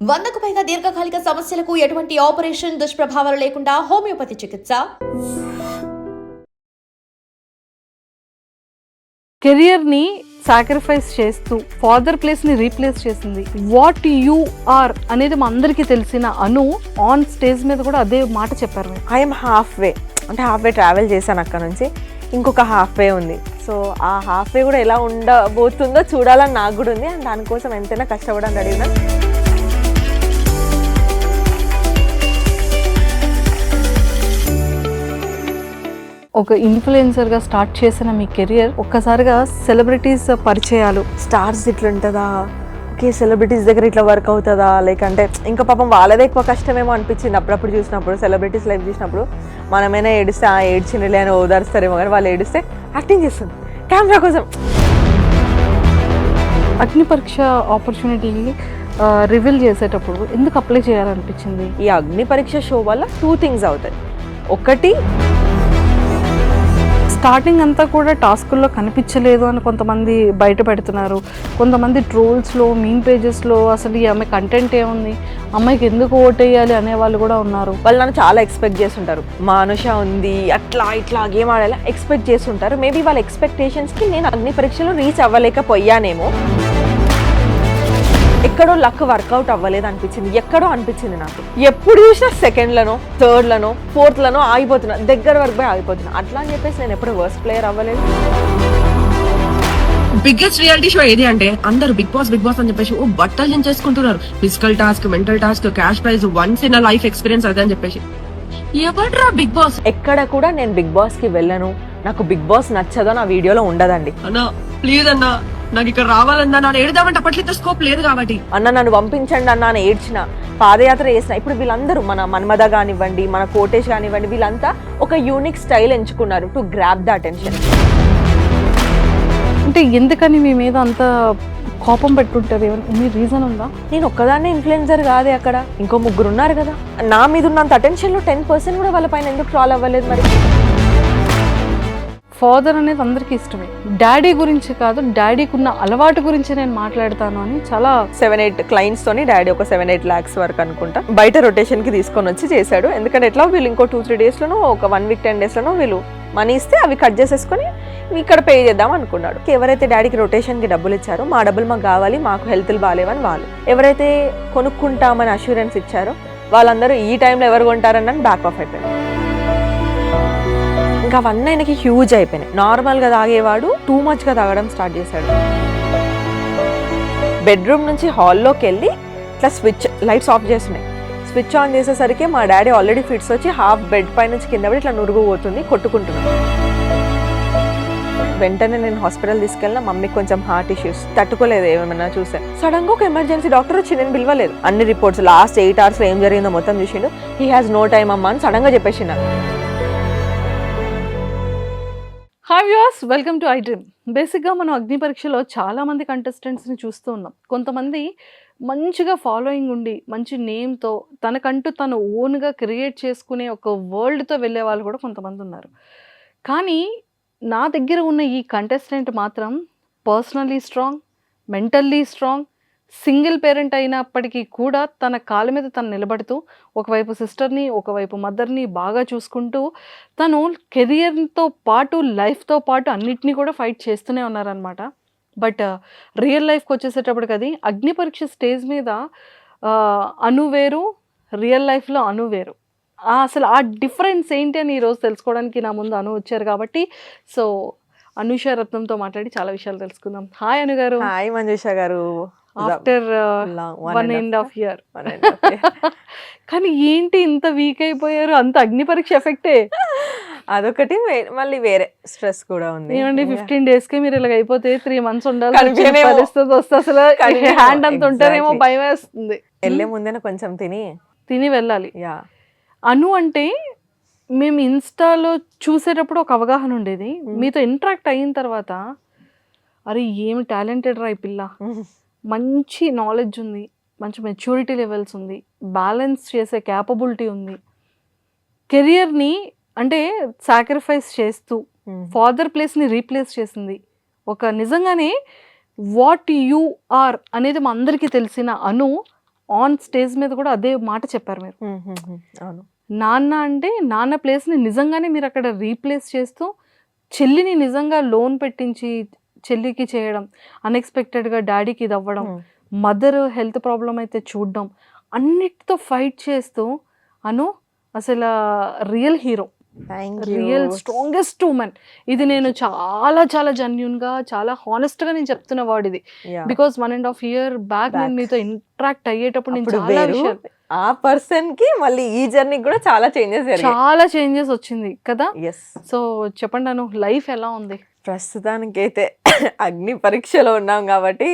వందకు పైగా దీర్ఘకాలిక సమస్యలకు ఎటువంటి ఆపరేషన్ దుష్ప్రభావాలు లేకుండా హోమియోపతి చికిత్స. కెరియర్ని సాక్రిఫైస్ చేస్తూ ఫాదర్ ప్లేస్ని రీప్లేస్ చేసింది. వాట్ యు ఆర్ అనేది మా అందరికీ తెలిసిన అను ఆన్ స్టేజ్ మీద కూడా అదే మాట చెప్పారు. ఐఎమ్ హాఫ్ వే అంటే హాఫ్ వే ట్రావెల్ చేశాను అక్కడ నుంచి. ఇంకొక హాఫ్ వే ఉంది. సో ఆ హాఫ్ వే కూడా ఎలా ఉండబోతుందో చూడాలని నాకు కూడా ఉంది. అండ్ దానికోసం ఎంతైనా కష్టపడని అడిగినా. ఒక ఇన్ఫ్లుయెన్సర్గా స్టార్ట్ చేసిన మీ కెరియర్ ఒక్కసారిగా సెలబ్రిటీస్ పరిచయాలు. స్టార్స్ ఇట్లా ఉంటుందా? ఓకే సెలబ్రిటీస్ దగ్గర ఇట్లా వర్క్ అవుతుందా? లైక్ అంటే ఇంకా పాపం వాళ్ళదే ఎక్కువ కష్టమేమో అనిపించింది. అప్పుడప్పుడు చూసినప్పుడు సెలబ్రిటీస్ లైఫ్ చూసినప్పుడు మనమైనా ఏడిస్తే ఆ ఏడ్చినలే అని ఓదారుస్తారేమో కానీ వాళ్ళు ఏడిస్తే యాక్టింగ్ చేస్తుంది. కెమెరా కోసం. అగ్ని పరీక్ష ఆపర్చునిటీని రివీల్ చేసేటప్పుడు ఎందుకు అప్లై చేయాలనిపించింది? ఈ అగ్ని పరీక్ష షో వల్ల టూ థింగ్స్ అవుతాయి. ఒకటి స్టార్టింగ్ అంతా కూడా టాస్కుల్లో కనిపించలేదు అని కొంతమంది బయట పెడుతున్నారు కొంతమంది ట్రోల్స్లో మీన్ పేజెస్లో అసలు ఈ ఆమె కంటెంట్ ఏముంది? అమ్మాయికి ఎందుకు ఓటేయాలి అనే వాళ్ళు కూడా ఉన్నారు. వాళ్ళు నన్ను చాలా ఎక్స్పెక్ట్ చేస్తుంటారు. మానుష ఉంది అట్లా ఇట్లా గేమ్ ఆడాలి ఎక్స్పెక్ట్ చేస్తుంటారు. మేబీ వాళ్ళ ఎక్స్పెక్టేషన్స్కి నేను అగ్ని పరీక్షలో రీచ్ అవ్వలేకపోయానేమో. ఎక్కడో లక్ వర్కౌట్ అవ్వలేదు అనిపించింది. ఎక్కడో అనిపించింది నాకు. ఎప్పుడు చూసినా సెకండ్లను థర్డ్లను ఫోర్త్లను ఆగిపోతున్నా. దగ్గర వరకు పోయి ఆగిపోతున్నా. అట్లా అని చెప్పేసి నేను ఎప్పుడు వర్స్ట్ ప్లేయర్ అవ్వలేదు. బిగ్గెస్ట్ రియాలిటీ షో ఏది అంటే అందరూ బిగ్ బాస్ బిగ్ బాస్ అని చెప్పేసి ఓ బట్టలు చించేసుకుంటున్నారు. Physical task mental task cash prize once in life experience అదే అని చెప్పేసి. ఎవడ్రా బిగ్ బాస్? ఎక్కడ కూడా నేను బిగ్ బాస్కి వెళ్ళను. నాకు బిగ్ బాస్ నచ్చదో నా వీడియోలో ఉండదండి. అన్నా ప్లీజ్ అన్నా నాకు ఇక్కడ రావాలన్నా నన్ను ఏడుదామంటే అప్పట్లో స్కోప్ లేదు కాబట్టి. అన్న నన్ను పంపించండి అన్న అని ఏడ్చిన. పాదయాత్ర చేసిన. ఇప్పుడు వీళ్ళందరూ మన మన్మద కానివ్వండి మన కోటేష్ కానివ్వండి వీళ్ళంతా ఒక యూనిక్ స్టైల్ ఎంచుకున్నారు టు గ్రాప్ ద అటెన్షన్ అంటే ఎందుకని మీ మీద అంత కోపం పెట్టుంటారు? ఏమైనా ఎన్ని రీజన్ ఉందా? నేను ఒక్కదాన్నే ఇన్ఫ్లుయెన్సర్ కాదే అక్కడ. ఇంకో ముగ్గురు ఉన్నారు కదా. నా మీద ఉన్నంత అటెన్షన్లో టెన్ పర్సెంట్ కూడా వాళ్ళ పైన ఎందుకు ట్రాల్ అవ్వలేదు మరి? ఫాదర్ అనేది అందరికీ ఇష్టమే. డాడీ గురించి కాదు డాడీకి ఉన్న అలవాటు గురించి నేను మాట్లాడతాను అని చాలా సెవెన్ ఎయిట్ క్లయింట్స్ తోని డాడీ ఒక సెవెన్ ఎయిట్ ల్యాక్స్ వరకు అనుకుంటా. బయట రొటేషన్కి తీసుకొని వచ్చి చేశాడు. ఎందుకంటే ఎట్లా వీళ్ళు ఇంకో టూ త్రీ డేస్ లోనో ఒక వన్ వీక్ టెన్ డేస్ లోనో వీళ్ళు మనీ ఇస్తే అవి కట్ చేసేసుకొని ఇక్కడ పే చేద్దాం అనుకున్నాడు. ఎవరైతే డాడీకి రొటేషన్కి డబ్బులు ఇచ్చారో మా డబ్బులు మాకు కావాలి మాకు హెల్త్లు బాగాలేవని వాళ్ళు. ఎవరైతే కొనుక్కుంటామని అష్యూరెన్స్ ఇచ్చారో వాళ్ళందరూ ఈ టైంలో ఎవరు కొంటారని బ్యాక్ ఆఫ్ అయిపోయారు ఇంకా అవన్నీ ఆయనకి హ్యూజ్ అయిపోయినాయి. నార్మల్గా తాగేవాడు టూ మచ్గా తాగడం స్టార్ట్ చేశాడు. బెడ్రూమ్ నుంచి హాల్లోకి వెళ్ళి ఇట్లా స్విచ్ లైట్స్ ఆఫ్ చేస్తున్నాయి. స్విచ్ ఆన్ చేసేసరికి మా డాడీ ఆల్రెడీ ఫిట్స్ వచ్చి హాఫ్ బెడ్ పై నుంచి కింద పడి ఇట్లా నురుగు పోతుంది కొట్టుకుంటున్నాను వెంటనే నేను హాస్పిటల్ తీసుకెళ్ళిన మమ్మీకి కొంచెం హార్ట్ ఇష్యూస్ తట్టుకోలేదు ఏమైనా చూసా. సడన్గా ఒక ఎమర్జెన్సీ డాక్టర్ వచ్చి నేను పిలవలేదు. అన్ని రిపోర్ట్స్ లాస్ట్ ఎయిట్ అవర్స్ ఏం జరిగిందో మొత్తం చూసిండు. హీ హాజ్ నో టైమ్ అమ్మా అని సడన్గా చెప్పేసి నాకు. Hi views welcome to I dream బేసిక్గా మనం అగ్ని పరీక్షలో చాలామంది కంటెస్టెంట్స్ని చూస్తూ ఉన్నాం. కొంతమంది మంచిగా ఫాలోయింగ్ ఉండి మంచి నేమ్తో తనకంటూ తను ఓన్గా క్రియేట్ చేసుకునే ఒక వరల్డ్తో వెళ్ళే వాళ్ళు కూడా కొంతమంది ఉన్నారు. కానీ నా దగ్గర ఉన్న ఈ కంటెస్టెంట్ మాత్రం personally strong mentally strong single parent అయినప్పటికీ కూడా తన కాళ్ళ మీద తను నిలబడుతూ ఒకవైపు సిస్టర్ని ఒకవైపు మదర్ని బాగా చూసుకుంటూ తను కెరియర్తో పాటు లైఫ్తో పాటు అన్నిటినీ కూడా ఫైట్ చేస్తూనే ఉన్నారనమాట బట్ రియల్ లైఫ్కి వచ్చేసేటప్పటికి అది అగ్ని పరీక్ష స్టేజ్ మీద అనువేరు అను వేరు రియల్ లైఫ్లో అనువేరు అసలు ఆ డిఫరెన్స్ ఏంటి అని ఈరోజు తెలుసుకోవడానికి నా ముందు అను వచ్చారు కాబట్టి సో అనుష రత్నంతో మాట్లాడి చాలా విషయాలు తెలుసుకుందాం. హాయ్ అను గారు హాయ్ మంజుష గారు. After one end of year. కానీ ఏంటి ఇంత వీక్ అయిపోయారు? అంత అగ్ని పరీక్ష ఎఫెక్టే అదొకటి మళ్ళీ వేరే స్ట్రెస్ కూడా ఉంది. ఏమండి ఫిఫ్టీన్ డేస్కి మీరు ఇలాగ అయిపోతే త్రీ మంత్స్ ఉండాలి. పరిస్థితి వస్తే అసలు. హ్యాండ్ అంత ఉంటారేమో. భయం వేస్తుంది. వెళ్ళే ముందే కొంచెం తిని. తిని వెళ్ళాలి. యా అను అంటే మేము ఇన్స్టాలో చూసేటప్పుడు ఒక అవగాహన ఉండేది. మీతో ఇంటరాక్ట్ అయిన తర్వాత అరే ఏమి టాలెంటెడ్ రా ఈ పిల్ల. మంచి నాలెడ్జ్ ఉంది మంచి మెచ్యూరిటీ లెవెల్స్ ఉంది బ్యాలెన్స్ చేసే క్యాపబిలిటీ ఉంది. కెరియర్ని అంటే సాక్రిఫైస్ చేస్తూ ఫాదర్ ప్లేస్ని రీప్లేస్ చేసింది. ఒక నిజంగానే వాట్ యు ఆర్ అనేది మా అందరికీ తెలిసిన అను ఆన్ స్టేజ్ మీద కూడా అదే మాట చెప్పారు మీరు. హ్మ్, హ్మ్. అవును. నాన్న అంటే నాన్న ప్లేస్ని నిజంగానే మీరు అక్కడ రీప్లేస్ చేస్తూ చెల్లిని నిజంగా లోన్ పెట్టించి చెల్లికి చేయడం అన్ఎక్స్పెక్టెడ్గా డాడీకి ఇది అవ్వడం. మదర్ హెల్త్ ప్రాబ్లం అయితే చూడడం అన్నిటితో ఫైట్ చేస్తూ అను అసలు real hero real strongest women ఇది నేను చాలా చాలా జెన్యున్గా చాలా హానెస్ట్గా నేను చెప్తున్న వర్డ్ ఇది. Because one and half year back నేను. మీతో ఇంటరాక్ట్ అయ్యేటప్పుడు నేను చాలా వేరు. విషయాలు ఆ పర్సన్కి మళ్ళీ ఈ జర్నీ కూడా చాలా చేంజెస్ చాలా చేంజెస్ వచ్చింది కదా? సో చెప్పండి అను లైఫ్ ఎలా ఉంది? ప్రస్తుతానికైతే అగ్ని పరీక్షలో ఉన్నాం కాబట్టి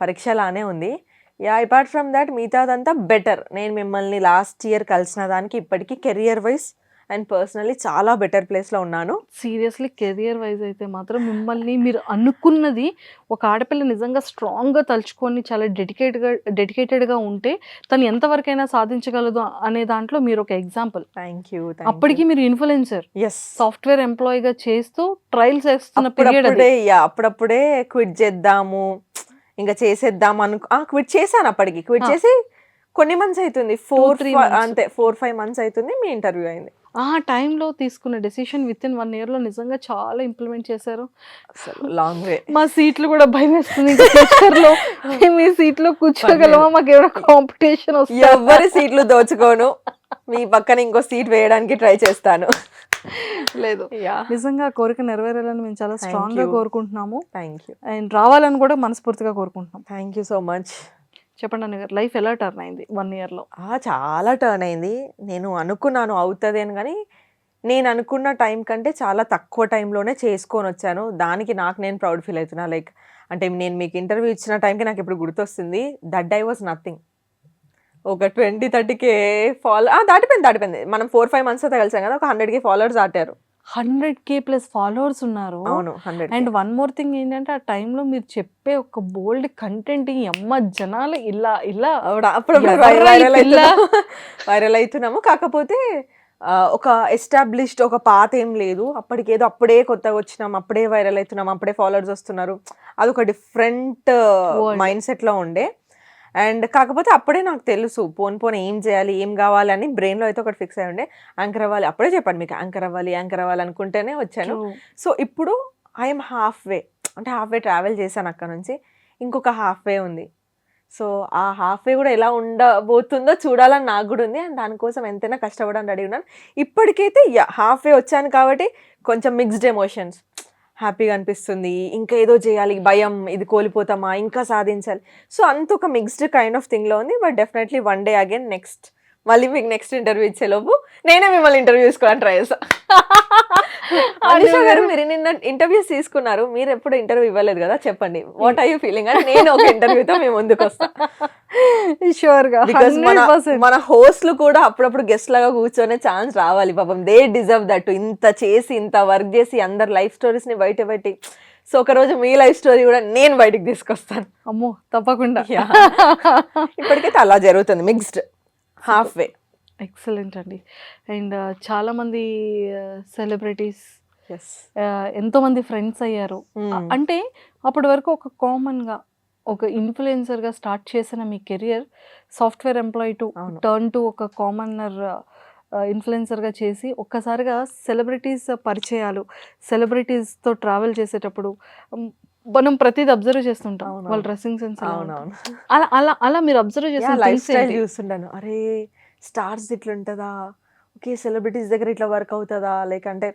పరీక్ష లానే ఉంది. యా అపార్ట్ ఫ్రమ్ దాట్ మిగతాదంతా బెటర్ నేను మిమ్మల్ని లాస్ట్ ఇయర్ కలిసిన దానికి ఇప్పటికీ కెరియర్ వైజ్ అండ్ పర్సనలీ చాలా బెటర్ ప్లేస్లో ఉన్నాను. సీరియస్లీ కెరియర్ వైజ్ అయితే మాత్రం మిమ్మల్ని మీరు అనుకున్నది ఒక ఆడపిల్ల నిజంగా స్ట్రాంగ్గా తలుచుకొని చాలా డెడికేట్గా డెడికేటెడ్గా ఉంటే తను ఎంతవరకైనా సాధించగలదు అనే దాంట్లో మీరు ఒక ఎగ్జాంపుల్. థ్యాంక్ యూ అప్పటికి మీరు ఇన్ఫ్లుయెన్సర్. ఎస్ సాఫ్ట్వేర్ ఎంప్లాయీగా చేస్తూ ట్రయల్స్ చేస్తున్న పీరియడ్ అప్పుడప్పుడే క్విట్ చేద్దాము ఇంకా చేసేద్దాం అను క్విట్ చేశాను అప్పటికి. క్విట్. చేసి కొన్ని మంత్స్ అవుతుంది. Four months. అంతే ఫోర్ ఫైవ్ మంత్స్ అవుతుంది మీ ఇంటర్వ్యూ అయింది. ఆ టైంలో తీసుకున్న డెసిషన్ విత్ ఇన్ వన్ ఇయర్లో నిజంగా చాలా ఇంప్లిమెంట్ చేశారు. అసలు లాంగ్ వే. మా సీట్లు కూడా భయం వేస్తుంది. ఇంకా future లో మేము ఈ సీట్లో కూర్చోగలమా? మాకు ఏమైనా కాంపిటీషన్ వస్తుంది? ఎవరి సీట్లు దోచుకోను? మీ పక్కన ఇంకో సీట్ వేయడానికి ట్రై చేస్తాను. లేదు. నిజంగా కోరిక నెరవేరాలని మేము చాలా స్ట్రాంగ్గా. కోరుకుంటున్నాము. థ్యాంక్ యూ అండ్ రావాలని కూడా మనస్ఫూర్తిగా కోరుకుంటున్నాం. థ్యాంక్ యూ సో మచ్ చెప్పండి అన్న లైఫ్ ఎలా టర్న్ అయింది వన్ ఇయర్లో? చాలా టర్న్ అయింది. నేను అనుకున్నాను అవుతుంది అని కానీ నేను అనుకున్న టైం కంటే చాలా తక్కువ టైంలోనే చేసుకొని వచ్చాను. దానికి నాకు నేను ప్రౌడ్ ఫీల్ అవుతున్నా. లైక్ అంటే నేను మీకు ఇంటర్వ్యూ ఇచ్చిన టైంకి నాకు ఇప్పుడు గుర్తొస్తుంది దట్ ఐ వాజ్ నథింగ్ ఒక ట్వంటీ థర్టీకే ఫాలో దాటిపోయింది దాటిపోయింది. మనం ఫోర్ ఫైవ్ మంత్స్ అయితే కలిసాం కదా ఒక హండ్రెడ్కి ఫాలోవర్స్ దాటారు. హండ్రెడ్ కే ప్లస్ ఫాలోవర్స్ ఉన్నారు. అండ్ వన్ మోర్ థింగ్ ఏంటంటే ఆ టైంలో మీరు చెప్పే ఒక బోల్డ్ కంటెంట్ ఈ అమ్మ జనాలు ఇలా ఇలా ఈ వైరల్ అవుతున్నాము కాకపోతే ఒక ఎస్టాబ్లిష్డ్ ఒక పాత ఏం లేదు. అప్పటికి ఏదో అప్పుడే కొత్తగా వచ్చినాం అప్పుడే వైరల్ అవుతున్నాం అప్పుడే ఫాలోవర్స్ వస్తున్నారు. అదొక డిఫరెంట్ World. మైండ్ సెట్లో ఉండే. అండ్ కాకపోతే అప్పుడే నాకు తెలుసు పోన్ పోన్ ఏం చేయాలి ఏం కావాలి అని brain లో అయితే ఒకటి ఫిక్స్ అయి ఉండే యాంకర్ అవ్వాలి. అప్పుడే చెప్పండి మీకు యాంకర్ అవ్వాలి యాంకర్ అవ్వాలి అనుకుంటేనే వచ్చాను. సో ఇప్పుడు ఐఎమ్ హాఫ్ వే అంటే హాఫ్ వే ట్రావెల్ చేశాను అక్కడ నుంచి ఇంకొక హాఫ్ వే ఉంది. సో ఆ హాఫ్ వే కూడా ఎలా ఉండబోతుందో చూడాలని నాకు కూడా ఉంది. అండ్ దానికోసం ఎంతైనా కష్టపడని రెడీ ఉన్నాను. ఇప్పటికైతే హాఫ్ వే వచ్చాను కాబట్టి కొంచెం మిక్స్డ్ ఎమోషన్స్ హ్యాపీగా అనిపిస్తుంది. ఇంకా ఏదో చేయాలి భయం ఇది కోల్పోతామా ఇంకా సాధించాలి. సో అంత ఒక మిక్స్డ్ కైండ్ ఆఫ్ థింగ్లో ఉంది. But definitely one day again next మళ్ళీ మీకు నెక్స్ట్ ఇంటర్వ్యూ ఇచ్చేలోపు నేనే మిమ్మల్ని ఇంటర్వ్యూ తీసుకోవడానికి ట్రై చేస్తా. అనుష గారు మీరు నిన్న ఇంటర్వ్యూస్ తీసుకున్నారు మీరు ఎప్పుడు ఇంటర్వ్యూ ఇవ్వలేదు కదా చెప్పండి. వాట్ ఆర్ యూ ఫీలింగ్ అని నేను ఒక ఇంటర్వ్యూతో మేము ముందుకు వస్తాం. షూర్గా బికాస్ మన 100%. మన హోస్ట్లు కూడా అప్పుడప్పుడు గెస్ట్ లాగా కూర్చొనే ఛాన్స్ రావాలి పాపం. దే డిజర్వ్ దట్ ఇంత చేసి ఇంత వర్క్ చేసి అందరు లైఫ్ స్టోరీస్ని బయట పెట్టి సో ఒక రోజు మీ లైఫ్ స్టోరీ కూడా నేను బయటికి తీసుకొస్తాను. అమ్మో తప్పకుండా. ఇప్పటికైతే అలా జరుగుతుంది. మిక్స్డ్ హాఫ్ వే ఎక్సలెంట్ అండి. అండ్ చాలా మంది సెలబ్రిటీస్ ఎస్ ఎంతో మంది ఫ్రెండ్స్ అయ్యారు. అ- అంటే అప్పటి వరకు ఒక కామన్గా ఒక ఇన్ఫ్లుయెన్సర్గా స్టార్ట్ చేసిన మీ career software employee to. Turn to ఒక కామనర్ ఇన్ఫ్లుయెన్సర్గా చేసి ఒక్కసారిగా సెలబ్రిటీస్ పరిచయాలు celebrities తో ట్రావెల్ చేసేటప్పుడు మనం ప్రతిదీ అబ్జర్వ్ చేస్తుంటాం. వాళ్ళ డ్రెస్సింగ్ సెన్స్ అవునవును. అలా అలా అలా మీరు అబ్జర్వ్ చేసిన లైఫ్ స్టైల్? చూస్తుంటాను. అరే స్టార్స్ ఇట్లా ఉంటుందా ఓకే సెలబ్రిటీస్ దగ్గర ఇట్లా వర్క్ అవుతుందా? లైక్ అంటే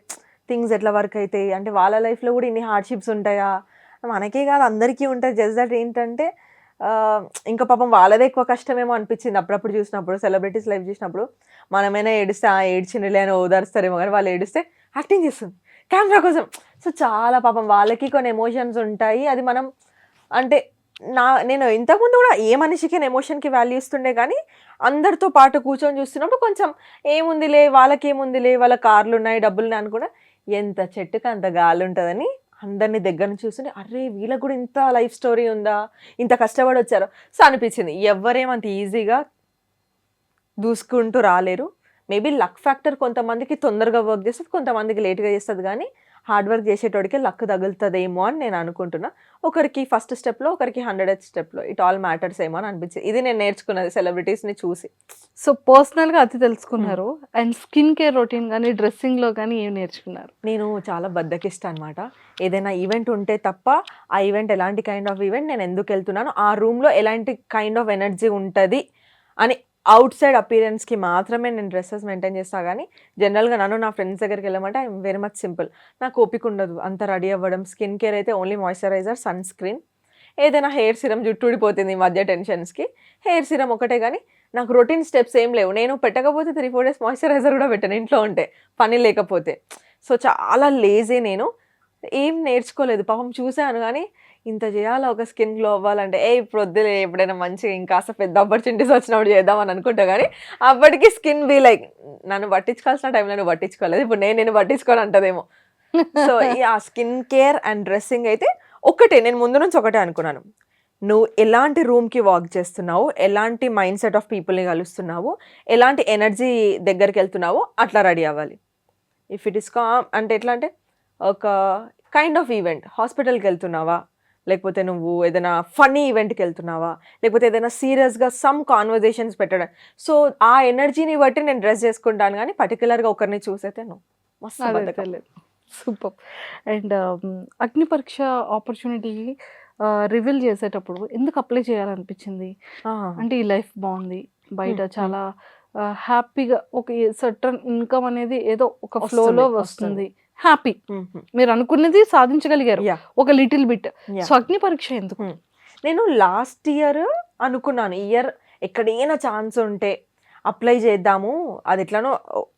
థింగ్స్ ఎట్లా వర్క్ అవుతాయి అంటే వాళ్ళ లైఫ్లో కూడా ఇన్ని హార్డ్షిప్స్ ఉంటాయా? మనకే కాదు అందరికీ ఉంటాయి. జస్ట్ దట్ ఏంటంటే ఇంకా పాపం వాళ్ళదే ఎక్కువ కష్టమేమో అనిపించింది. అప్పుడప్పుడు చూసినప్పుడు సెలబ్రిటీస్ లైఫ్ చూసినప్పుడు మనమైనా ఏడిస్తే ఆ ఏడ్చినలే అని ఓదారుస్తారేమో కానీ వాళ్ళు ఏడిస్తే యాక్టింగ్ చేస్తుంది. కెమెరా కోసం. సో చాలా పాపం వాళ్ళకి కొన్ని ఎమోషన్స్ ఉంటాయి. అది మనం అంటే నా నేను ఇంతకుముందు కూడా ఏ మనిషికి ఎమోషన్కి వాల్యూ ఇస్తుండే కానీ అందరితో పాటు కూర్చొని చూస్తున్నప్పుడు కొంచెం ఏముందిలే వాళ్ళకి ఏముందిలే వాళ్ళ కార్లు ఉన్నాయి డబ్బులు ఉన్నాయి అనుకున్నా ఎంత చెట్టుకి అంత గాలి ఉంటుందని అందరినీ దగ్గర నుంచి చూస్తుంటే అరే వీళ్ళకి కూడా ఇంత లైఫ్ స్టోరీ ఉందా? ఇంత కష్టపడి వచ్చారు? సో అనిపించింది. ఎవరేమంత ఈజీగా దూసుకుంటూ రాలేరు. మేబీ లక్ ఫ్యాక్టర్ కొంతమందికి తొందరగా వర్క్ చేస్తుంది కొంతమందికి లేట్గా చేస్తుంది కానీ హార్డ్ వర్క్ చేసేటోడికి లక్ తగులుతుందేమో అని నేను అనుకుంటున్నా. ఒకరికి ఫస్ట్ స్టెప్లో ఒకరికి హండ్రెడ్ స్టెప్లో. ఇట్ ఆల్ మ్యాటర్స్ ఏమో అని అనిపించింది. ఇది నేను నేర్చుకున్నది సెలబ్రిటీస్ని చూసి. సో పర్సనల్గా అది తెలుసుకున్నారు. అండ్ స్కిన్ కేర్ రొటీన్ కానీ డ్రెస్సింగ్లో కానీ ఏం నేర్చుకున్నారు? నేను చాలా బద్దకిస్తా అనమాట ఏదైనా ఈవెంట్ ఉంటే తప్ప ఆ ఈవెంట్ ఎలాంటి కైండ్ ఆఫ్ ఈవెంట్ నేను ఎందుకు వెళ్తున్నాను ఆ రూమ్లో ఎలాంటి కైండ్ ఆఫ్ ఎనర్జీ ఉంటుంది అని అవుట్ సైడ్ అపీరెన్స్కి మాత్రమే నేను డ్రెస్సెస్ మెయింటైన్ చేస్తా కానీ జనరల్గా నన్ను నా ఫ్రెండ్స్ దగ్గరికి వెళ్ళమంటే ఐఎమ్ వెరీ మచ్ సింపుల్. నాకు ఓపిక ఉండదు. అంత రెడీ అవ్వడం స్కిన్ కేర్ అయితే ఓన్లీ మాయిశ్చరైజర్ సన్ స్క్రీన్. ఏదైనా హెయిర్ సిరం జుట్టు ఊడిపోతుంది ఈ మధ్య టెన్షన్స్కి. హెయిర్ సిరం ఒకటే కానీ నాకు రొటీన్ స్టెప్స్ ఏం లేవు. నేను పెట్టకపోతే త్రీ ఫోర్ డేస్ మాయిశ్చరైజర్ కూడా పెట్టాను ఇంట్లో ఉంటే. పని లేకపోతే. సో చాలా లేజీ నేను. ఏం నేర్చుకోలేదు. పాపం చూశాను కానీ ఇంత చేయాలా? ఒక స్కిన్ గ్లో అవ్వాలంటే ఏ ఇప్పుడు వద్దులే ఎప్పుడైనా మంచిగా ఇంకాస్త పెద్ద ఆపర్చునిటీస్ వచ్చినప్పుడు చేద్దామని అనుకుంటా కానీ అప్పటికి స్కిన్ బీ లైక్ నన్ను పట్టించుకోవాల్సిన టైంలో నువ్వు పట్టించుకోలేదు. ఇప్పుడు నేను నేను పట్టించుకోని అంటదేమో. సో ఈ ఆ స్కిన్ కేర్ అండ్ డ్రెస్సింగ్ అయితే ఒకటే నేను ముందు నుంచి ఒకటే అనుకున్నాను. నువ్వు ఎలాంటి రూమ్కి వాక్ చేస్తున్నావు? ఎలాంటి మైండ్ సెట్ ఆఫ్ పీపుల్ని కలుస్తున్నావు? ఎలాంటి ఎనర్జీ దగ్గరికి వెళ్తున్నావో అట్లా రెడీ అవ్వాలి. ఇఫ్ ఇట్ ఇస్ కామ్ అంటే ఎట్లా అంటే ఒక కైండ్ ఆఫ్ ఈవెంట్ హాస్పిటల్కి వెళ్తున్నావా? లేకపోతే నువ్వు ఏదైనా ఫన్నీ ఈవెంట్కి వెళ్తున్నావా? లేకపోతే ఏదైనా సీరియస్గా సమ్ కాన్వర్జేషన్స్ పెట్టడం. సో ఆ ఎనర్జీని బట్టి నేను డ్రెస్ చేసుకుంటాను కానీ పర్టికులర్గా ఒకరిని చూసైతే నువ్వు మస్తు. సూపర్. అండ్ అగ్ని పరీక్ష ఆపర్చునిటీ రివీల్ చేసేటప్పుడు ఎందుకు అప్లై చేయాలనిపించింది? అంటే ఈ లైఫ్ బాగుంది. బయట చాలా హ్యాపీగా ఒక సర్టన్ ఇన్కమ్ అనేది ఏదో ఒక ఫ్లోలో వస్తుంది. హ్యాపీ. మీరు అనుకున్నది సాధించగలిగారు. ఒక లిటిల్ బిట్. సో అగ్ని పరీక్ష ఎందుకు. నేను లాస్ట్ ఇయర్ అనుకున్నాను. ఇయర్ ఎక్కడైనా ఛాన్స్ ఉంటే అప్లై చేద్దాము. అది ఎట్లనో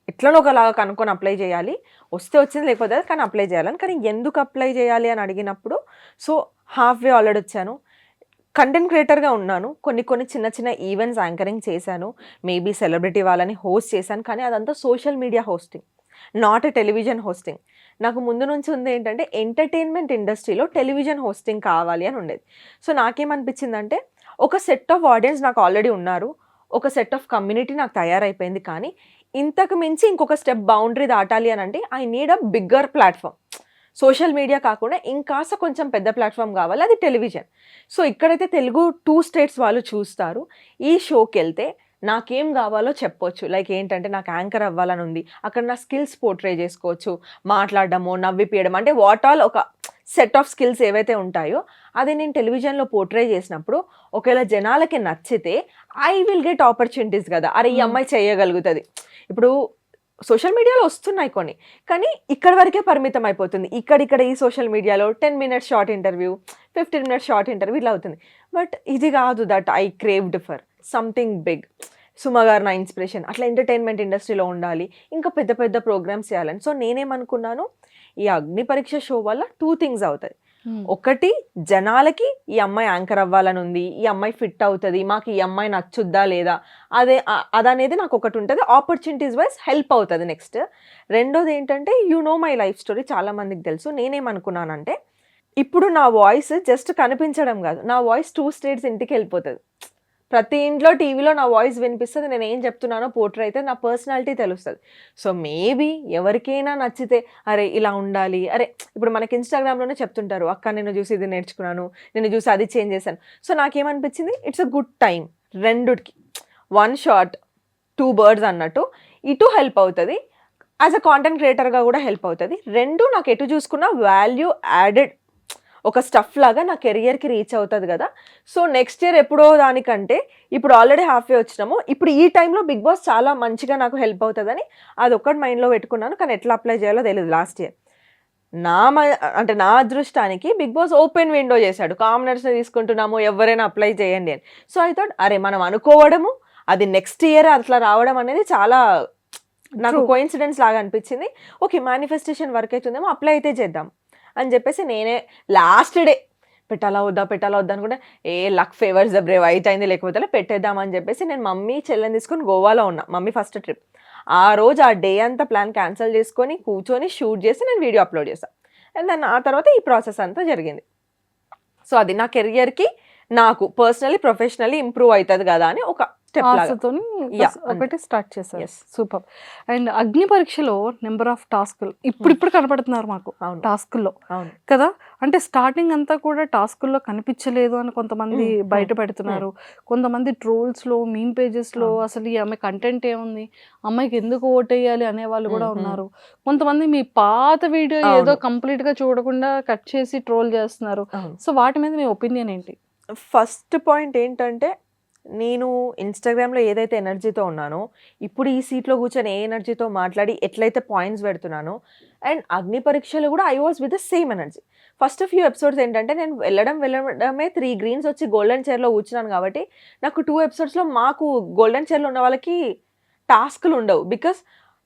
ఎట్లనో ఒకలాగా కనుక్కొని అప్లై చేయాలి. వస్తే వచ్చింది లేకపోతే కానీ అప్లై చేయాలని. కానీ ఎందుకు అప్లై చేయాలి అని అడిగినప్పుడు సో హాఫ్ వే ఆల్రెడీ వచ్చాను. కంటెంట్ క్రియేటర్గా ఉన్నాను. కొన్ని కొన్ని చిన్న చిన్న ఈవెంట్స్ యాంకరింగ్ చేశాను. మేబీ సెలబ్రిటీ వాళ్ళని హోస్ట్ చేశాను. కానీ అదంతా social media hosting. Not a television hosting. నాకు ముందు నుంచి ఉంది ఏంటంటే ఎంటర్టైన్మెంట్ ఇండస్ట్రీలో టెలివిజన్ హోస్టింగ్ కావాలి అని ఉండేది. సో నాకేమనిపించిందంటే ఒక సెట్ ఆఫ్ ఆడియన్స్ నాకు ఆల్రెడీ ఉన్నారు ఒక సెట్ ఆఫ్ కమ్యూనిటీ నాకు తయారైపోయింది కానీ ఇంతకు మించి ఇంకొక స్టెప్ బౌండరీ దాటాలి అని అంటే I need a bigger platform. Social media కాకుండా ఇంకాస్త కొంచెం పెద్ద ప్లాట్ఫామ్ కావాలి అది టెలివిజన్. సో ఇక్కడైతే తెలుగు టూ స్టేట్స్ వాళ్ళు చూస్తారు ఈ షోకి వెళ్తే నాకేం కావాలో చెప్పొచ్చు. లైక్ ఏంటంటే నాకు యాంకర్ అవ్వాలని ఉంది. అక్కడ నా స్కిల్స్ పోర్ట్రే చేసుకోవచ్చు. మాట్లాడడము నవ్విపియడం అంటే వాట్ ఆల్ ఒక సెట్ ఆఫ్ స్కిల్స్ ఏవైతే ఉంటాయో అది నేను టెలివిజన్లో పోర్ట్రే చేసినప్పుడు ఒకవేళ జనాలకి నచ్చితే ఐ విల్ గెట్ ఆపర్చునిటీస్ కదా. అరే ఈ Hmm. అమ్మాయి చేయగలుగుతుంది. ఇప్పుడు సోషల్ మీడియాలో వస్తున్నాయి కొన్ని. కానీ ఇక్కడ వరకే పరిమితం అయిపోతుంది. ఇక్కడిక్కడ ఈ సోషల్ మీడియాలో ten minutes short interview fifteen minutes short interview ఇలా అవుతుంది. బట్ ఇది కాదు that I craved for. Something big Suma గారు నా ఇన్స్పిరేషన్ అట్లా ఎంటర్టైన్మెంట్ ఇండస్ట్రీలో ఉండాలి. ఇంకా పెద్ద పెద్ద ప్రోగ్రామ్స్ చేయాలని. సో నేనేమనుకున్నాను ఈ అగ్ని పరీక్ష షో వల్ల టూ థింగ్స్ అవుతాయి. Hmm. ఒకటి జనాలకి ఈ అమ్మాయి యాంకర్ అవ్వాలని ఉంది. ఈ అమ్మాయి ఫిట్ అవుతుంది. మాకు ఈ అమ్మాయి నచ్చుద్దా లేదా? అదే అదనేది నాకు ఒకటి ఉంటుంది. ఆపర్చునిటీస్ వైజ్ హెల్ప్ అవుతుంది నెక్స్ట్ రెండోది ఏంటంటే you know my life story చాలా మందికి తెలుసు. నేనేమనుకున్నానంటే ఇప్పుడు నా వాయిస్ జస్ట్ కనిపించడం కాదు. నా వాయిస్ టూ స్టేట్స్ ఇంటికి వెళ్ళిపోతుంది. ప్రతి ఇంట్లో టీవీలో నా వాయిస్ వినిపిస్తుంది నేను ఏం చెప్తున్నానో పోర్ట్రే అయితే నా పర్సనాలిటీ తెలుస్తుంది. సో మేబీ ఎవరికైనా నచ్చితే అరే ఇలా ఉండాలి అరే ఇప్పుడు మనకి ఇన్స్టాగ్రామ్లోనే చెప్తుంటారు అక్క నేను చూసి ఇది నేర్చుకున్నాను నేను చూసి అది చేంజ్ చేశాను. సో నాకేమనిపించింది? ఇట్స్ అ గుడ్ టైం రెండుకి. వన్ షాట్ టూ బర్డ్స్ అన్నట్టు. ఇటు హెల్ప్ అవుతుంది. యాజ్ అ కాంటెంట్ క్రియేటర్గా కూడా హెల్ప్ అవుతుంది. రెండు నాకు ఎటు చూసుకున్న వాల్యూ యాడెడ్ ఒక స్టఫ్ లాగా నా కెరియర్కి రీచ్ అవుతుంది కదా. సో నెక్స్ట్ ఇయర్ ఎప్పుడో దానికంటే ఇప్పుడు ఆల్రెడీ హాఫ్ వచ్చినాము. ఇప్పుడు ఈ టైంలో బిగ్ బాస్ చాలా మంచిగా నాకు హెల్ప్ అవుతుందని అది ఒక్కటి మైండ్లో పెట్టుకున్నాను. కానీ ఎట్లా అప్లై చేయాలో తెలియదు లాస్ట్ ఇయర్ నా మ- అంటే నా అదృష్టానికి బిగ్ బాస్ ఓపెన్ విండో చేశాడు. కామనర్స్ని తీసుకుంటున్నాము ఎవరైనా అప్లై చేయండి అని. సో ఐ థాట్ అరే మనం అనుకోవడము అది నెక్స్ట్ ఇయర్ అట్లా రావడం అనేది చాలా నాకు. కోయిన్సిడెన్స్ లాగా అనిపించింది. ఓకే మేనిఫెస్టేషన్ వర్క్ అవుతుందేమో అప్లై అయితే చేద్దాం. అని చెప్పేసి నేనే లాస్ట్ డే పెట్టాలా వద్దా పెట్టాలా వద్దా అనుకుంటే ఏ లక్ ఫేవర్స్ ద బ్రేవ్ అయింది లేకపోతే పెట్టేద్దామని పెట్టేద్దాం అని చెప్పేసి నేను మమ్మీ చెల్లెని తీసుకొని గోవాలో ఉన్నా మమ్మీ ఫస్ట్ ట్రిప్ ఆ రోజు ఆ డే అంతా ప్లాన్ క్యాన్సిల్ చేసుకొని కూర్చొని షూట్ చేసి నేను వీడియో అప్లోడ్ చేస్తాను అండ్ దాని ఆ తర్వాత ఈ ప్రాసెస్ అంతా జరిగింది. సో అది నా కెరియర్కి నాకు పర్సనలీ ప్రొఫెషనల్లీ ఇంప్రూవ్ అవుతుంది కదా అని ఒక ఒకటి స్టార్ట్ చేశారు. సూపర్. అండ్ అగ్ని పరీక్షలో నెంబర్ ఆఫ్ టాస్క్లు ఇప్పుడు ఇప్పుడు కనపడుతున్నారు మాకు టాస్కుల్లో. అవును. కదా? అంటే స్టార్టింగ్ అంతా కూడా టాస్కుల్లో కనిపించలేదు అని కొంతమంది బయట పెడుతున్నారు కొంతమంది ట్రోల్స్లో మీమ్ పేజెస్లో అవును. అసలు ఈ అమ్మాయి కంటెంట్ ఏముంది? అమ్మాయికి ఎందుకు ఓటేయాలి అనే వాళ్ళు కూడా. ఉన్నారు. కొంతమంది మీ పాత వీడియో ఏదో అవును. కంప్లీట్గా చూడకుండా కట్ చేసి ట్రోల్ చేస్తున్నారు. సో వాటి మీద మీ ఒపీనియన్ ఏంటి? ఫస్ట్ పాయింట్ ఏంటంటే నేను ఇన్స్టాగ్రామ్లో ఏదైతే ఎనర్జీతో ఉన్నానో ఇప్పుడు ఈ సీట్లో కూర్చొని ఏ ఎనర్జీతో మాట్లాడి ఎట్లయితే పాయింట్స్ పెడుతున్నానో అండ్ అగ్ని పరీక్షలు కూడా I was with the same energy first few episodes ఏంటంటే నేను వెళ్ళడం వెళ్ళడమే త్రీ గ్రీన్స్ వచ్చి గోల్డెన్ చైర్లో కూర్చున్నాను కాబట్టి నాకు టూ ఎపిసోడ్స్లో మాకు గోల్డెన్ చైర్లో ఉన్న వాళ్ళకి టాస్క్లు ఉండవు. బికాస్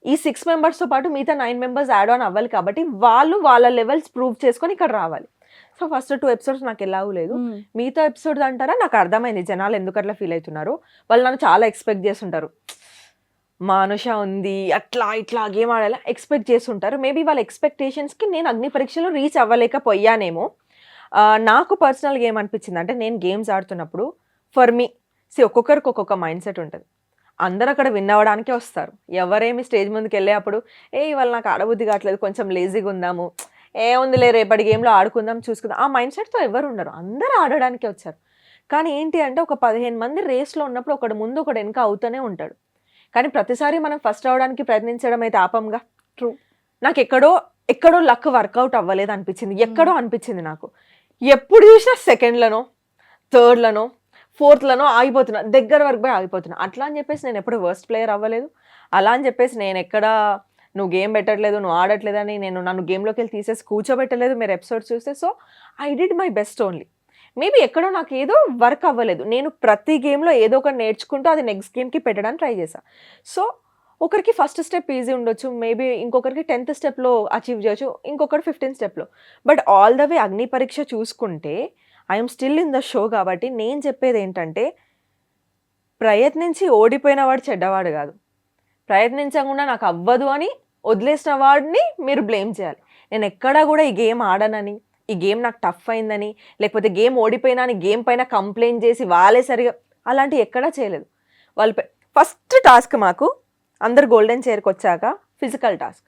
ఈ సిక్స్ మెంబర్స్తో పాటు మిగతా నైన్ మెంబర్స్ యాడ్ ఆన్ అవ్వాలి కాబట్టి వాళ్ళు వాళ్ళ లెవెల్స్ ప్రూవ్ చేసుకొని ఇక్కడ రావాలి. సో ఫస్ట్ టూ ఎపిసోడ్స్ నాకు ఎలాగూ లేదు. మిగతా ఎపిసోడ్ అంటారా? నాకు అర్థమైంది. జనాలు ఎందుకు అట్లా ఫీల్ అవుతున్నారు? వాళ్ళు నన్ను చాలా ఎక్స్పెక్ట్ చేస్తుంటారు. మానుష ఉంది అట్లా ఇట్లా గేమ్ ఆడాలా? ఎక్స్పెక్ట్ చేస్తుంటారు. మేబీ వాళ్ళ ఎక్స్పెక్టేషన్స్కి నేను అగ్ని పరీక్షలో రీచ్ అవ్వలేకపోయానేమో. నాకు పర్సనల్గా ఏమనిపించింది అంటే నేను గేమ్స్ ఆడుతున్నప్పుడు ఫర్ మీ సి ఒక్కొక్కరికి ఒక్కొక్క మైండ్ సెట్ ఉంటుంది. అందరూ అక్కడ విన్ అవ్వడానికే వస్తారు. ఎవరేమి స్టేజ్ ముందుకు వెళ్ళే అప్పుడు ఏ ఇవాళ నాకు ఆడబుద్ధి కావట్లేదు కొంచెం లేజీగా ఉందాము. ఏ ఉందిలే రేపటి గేమ్లో ఆడుకుందాం చూసుకుందాం. ఆ మైండ్ సెట్తో ఎవరు ఉండరు. అందరూ ఆడడానికే వచ్చారు. కానీ ఏంటి అంటే ఒక పదిహేను మంది రేస్లో ఉన్నప్పుడు ఒకడు ముందు ఒకడు వెనక అవుతూనే ఉంటాడు. కానీ ప్రతిసారి మనం ఫస్ట్ అవడానికి ప్రయత్నించడం అయితే ఆపంగా. True. నాకు ఎక్కడో ఎక్కడో లక్ వర్కౌట్ అవ్వలేదు అనిపించింది. ఎక్కడో అనిపించింది నాకు. ఎప్పుడు చూసినా సెకండ్లనో థర్డ్లనో ఫోర్త్లనో ఆగిపోతున్నా. దగ్గర వరకు పోయి ఆగిపోతున్నా. అట్లా అని చెప్పేసి నేను ఎప్పుడు వర్స్ట్ ప్లేయర్ అవ్వలేదు. అలా అని చెప్పేసి నేను ఎక్కడ నువ్వు గేమ్ పెట్టట్లేదు నువ్వు ఆడట్లేదని నేను నన్ను గేమ్లోకి వెళ్ళి తీసేసి కూర్చోబెట్టలేదు మీరు ఎపిసోడ్ చూస్తే. So I did my best only. Maybe ఎక్కడో నాకు ఏదో వర్క్ అవ్వలేదు. నేను ప్రతి గేమ్లో ఏదో ఒకటి నేర్చుకుంటూ అది నెక్స్ట్ గేమ్కి పెట్టడానికి ట్రై చేశాను సో ఒకరికి ఫస్ట్ స్టెప్ ఈజీ ఉండొచ్చు. మేబీ ఇంకొకరికి టెన్త్ స్టెప్లో అచీవ్ చేయొచ్చు. ఇంకొకటి ఫిఫ్టీన్త్ స్టెప్లో. But all the way Agni పరీక్ష చూసుకుంటే I'm still in the show కాబట్టి నేను చెప్పేది ఏంటంటే ప్రయత్నించి ఓడిపోయిన వాడు చెడ్డవాడు కాదు. ప్రయత్నించకుండా నాకు అవ్వదు అని వదిలేసిన వాడిని మీరు బ్లేమ్ చేయాలి. నేను ఎక్కడా కూడా ఈ గేమ్ ఆడనని ఈ గేమ్ నాకు టఫ్ అయిందని లేకపోతే గేమ్ ఓడిపోయినా అని గేమ్ పైన కంప్లైంట్ చేసి వాళ్ళే సరిగా అలాంటివి ఎక్కడా చేయలేదు. వాళ్ళు ఫస్ట్ టాస్క్ మాకు అందరు గోల్డెన్ చైర్కి వచ్చాక ఫిజికల్ టాస్క్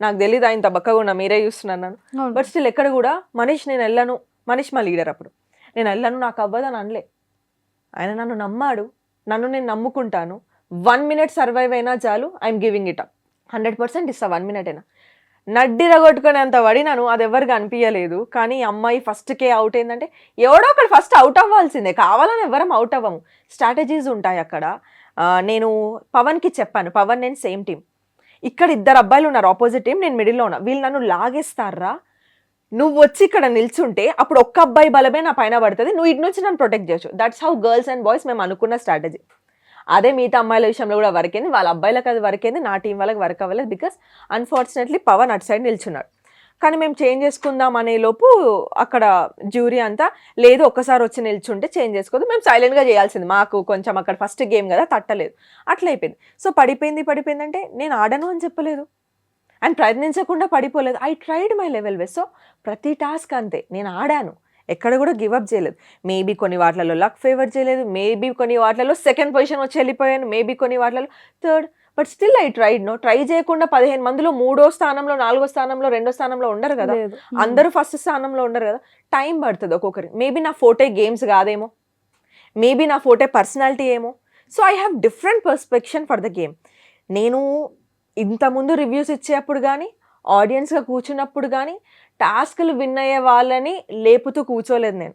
నాకు తెలియదు ఆయన తబక్కగా ఉన్నా మీరే చూస్తున్నాను నన్ను. బట్ స్టిల్ ఎక్కడ కూడా మనీష్ నేను వెళ్ళను. మనీష్ మా లీడర్ అప్పుడు. నేను వెళ్ళను నాకు అవ్వదు అని అనలే. ఆయన నన్ను నమ్మాడు. నన్ను నేను నమ్ముకుంటాను. వన్ మినిట్ సర్వైవ్ అయినా చాలు I'm giving it up hundred percent ఇస్తా వన్ మినిట్ అయినా నడ్డిరగొట్టుకునేంత పడినాను అది ఎవరికి అనిపించలేదు కానీ అమ్మాయి ఫస్ట్కే అవుట్ అయిందంటే ఎవడో ఒకడు ఫస్ట్ అవుట్ అవ్వాల్సిందే. కావాలని ఎవరం అవుట్ అవ్వము. స్ట్రాటజీస్ ఉంటాయి అక్కడ. నేను పవన్కి చెప్పాను. పవన్ నేను సేమ్ టీం ఇక్కడ ఇద్దరు అబ్బాయిలు ఉన్నారు. ఆపోజిట్ టీం నేను మిడిల్లో ఉన్నా. వీళ్ళు నన్ను లాగేస్తారా? నువ్వు వచ్చి ఇక్కడ నిల్చుంటే అప్పుడు ఒక్క అబ్బాయి బలమే నా పైన పడుతుంది. నువ్వు ఇటు నుంచి నన్ను ప్రొటెక్ట్ చేయొచ్చు. That's how girls and boys మేము అనుకున్న స్ట్రాటజీ అదే మిగతా అమ్మాయిల విషయంలో కూడా వర్క్ అయింది. వాళ్ళ అబ్బాయిలకు అది వర్క్ అయింది. నా టీం వాళ్ళకి వర్క్ అవ్వలేదు బికాస్ అన్ఫార్చునేట్లీ పవన్ అటు సైడ్ నిల్చున్నాడు. కానీ మేము చేంజ్ చేసుకుందాం అనే లోపు అక్కడ జ్యూరీ అంతా లేదు ఒక్కసారి వచ్చి నిల్చుంటే చేంజ్ చేసుకోదు మేము సైలెంట్గా చేయాల్సింది. మాకు కొంచెం అక్కడ ఫస్ట్ గేమ్ కదా తట్టలేదు. అట్లా అయిపోయింది. సో పడిపోయింది పడిపోయింది అంటే నేను ఆడను అని చెప్పలేదు. అండ్ ప్రయత్నించకుండా పడిపోలేదు. I tried my level best so ప్రతి టాస్క్ అంతే. నేను ఆడాను. ఎక్కడ కూడా గివ్ అప్ చేయలేదు. మేబీ కొన్ని వాటిలలో లక్ ఫేవర్ చేయలేదు. మేబీ కొన్ని వాటిలలో సెకండ్ పొజిషన్ వచ్చి వెళ్ళిపోయాను. మేబీ కొన్ని వాటిలలో third but still I tried no try చేయకుండా పదిహేను మందిలో మూడో స్థానంలో నాలుగో స్థానంలో రెండో స్థానంలో ఉండరు కదా. అందరూ ఫస్ట్ స్థానంలో ఉండరు కదా? టైం పడుతుంది ఒక్కొక్కరి మేబీ నా ఫోటే గేమ్స్ కాదేమో? మేబీ నా ఫోటే పర్సనాలిటీ ఏమో? So I have different perception for the game నేను ఇంతకుముందు రివ్యూస్ ఇచ్చేటప్పుడు కానీ ఆడియన్స్గా కూర్చున్నప్పుడు కానీ టాస్క్లు విన్ అయ్యే వాళ్ళని లేపుతూ కూర్చోలేదు నేను.